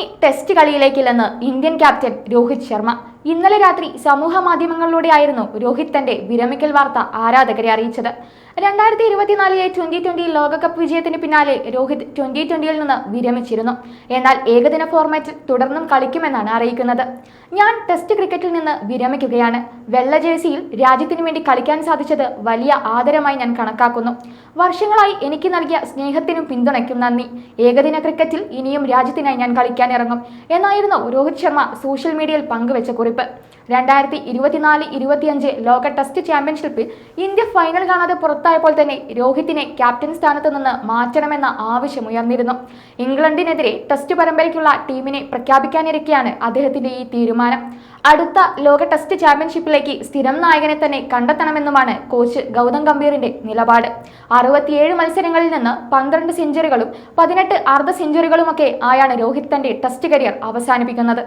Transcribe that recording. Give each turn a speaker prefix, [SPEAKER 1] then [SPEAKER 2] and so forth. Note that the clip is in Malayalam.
[SPEAKER 1] ഇനി ടെസ്റ്റ് കളിയിലേക്കില്ലെന്ന് ഇന്ത്യൻ ക്യാപ്റ്റൻ രോഹിത് ശർമ്മ. ഇന്നലെ രാത്രി സമൂഹ മാധ്യമങ്ങളിലൂടെയായിരുന്നു രോഹിത് തന്റെ വിരമിക്കൽ വാർത്ത ആരാധകരെ അറിയിച്ചത്. രണ്ടായിരത്തി ഇരുപത്തിനാലിലെ ട്വന്റി ട്വന്റി ലോകകപ്പ് വിജയത്തിന് പിന്നാലെ രോഹിത് ട്വന്റി ട്വന്റിയിൽ നിന്ന് വിരമിച്ചിരുന്നു. എന്നാൽ ഏകദിന ഫോർമാറ്റിൽ തുടർന്നും കളിക്കുമെന്നാണ് അറിയിക്കുന്നത്. ഞാൻ ടെസ്റ്റ് ക്രിക്കറ്റിൽ നിന്ന് വിരമിക്കുകയാണ്. വെള്ള ജേഴ്സിയിൽ രാജ്യത്തിനു വേണ്ടി കളിക്കാൻ സാധിച്ചത് വലിയ ആദരമായി ഞാൻ കണക്കാക്കുന്നു. വർഷങ്ങളായി എനിക്ക് നൽകിയ സ്നേഹത്തിനും പിന്തുണയ്ക്കും നന്ദി. ഏകദിന ക്രിക്കറ്റിൽ ഇനിയും രാജ്യത്തിനായി ഞാൻ കളിക്കാൻ ഇറങ്ങും. എന്നായിരുന്നു രോഹിത് ശർമ്മ സോഷ്യൽ മീഡിയയിൽ പങ്കുവെച്ച കുറിപ്പ്. രണ്ടായിരത്തി ഇരുപത്തിനാല് ഇരുപത്തിയഞ്ച് ലോക ടെസ്റ്റ് ചാമ്പ്യൻഷിപ്പിൽ ഇന്ത്യ ഫൈനൽ കാണാതെ പുറത്തായപ്പോൾ തന്നെ രോഹിത്തിനെ ക്യാപ്റ്റൻ സ്ഥാനത്ത് നിന്ന് മാറ്റണമെന്ന ആവശ്യമുയർന്നിരുന്നു ഇംഗ്ലണ്ടിനെതിരെ ടെസ്റ്റ് പരമ്പരയ്ക്കുള്ള ടീമിനെ പ്രഖ്യാപിക്കാനിരിക്കെയാണ് അദ്ദേഹത്തിന്റെ ഈ തീരുമാനം. അടുത്ത ലോക ടെസ്റ്റ് ചാമ്പ്യൻഷിപ്പിലേക്ക് സ്ഥിരം നായകനെ തന്നെ കണ്ടെത്തണമെന്നുമാണ് കോച്ച് ഗൗതം ഗംഭീറിന്റെ നിലപാട്. അറുപത്തിയേഴ് മത്സരങ്ങളിൽ നിന്ന് പന്ത്രണ്ട് സെഞ്ചുറികളും പതിനെട്ട് അർദ്ധ സെഞ്ചുറികളുമൊക്കെ ആയാണ് രോഹിത് തന്റെ ടെസ്റ്റ് കരിയർ അവസാനിപ്പിക്കുന്നത്.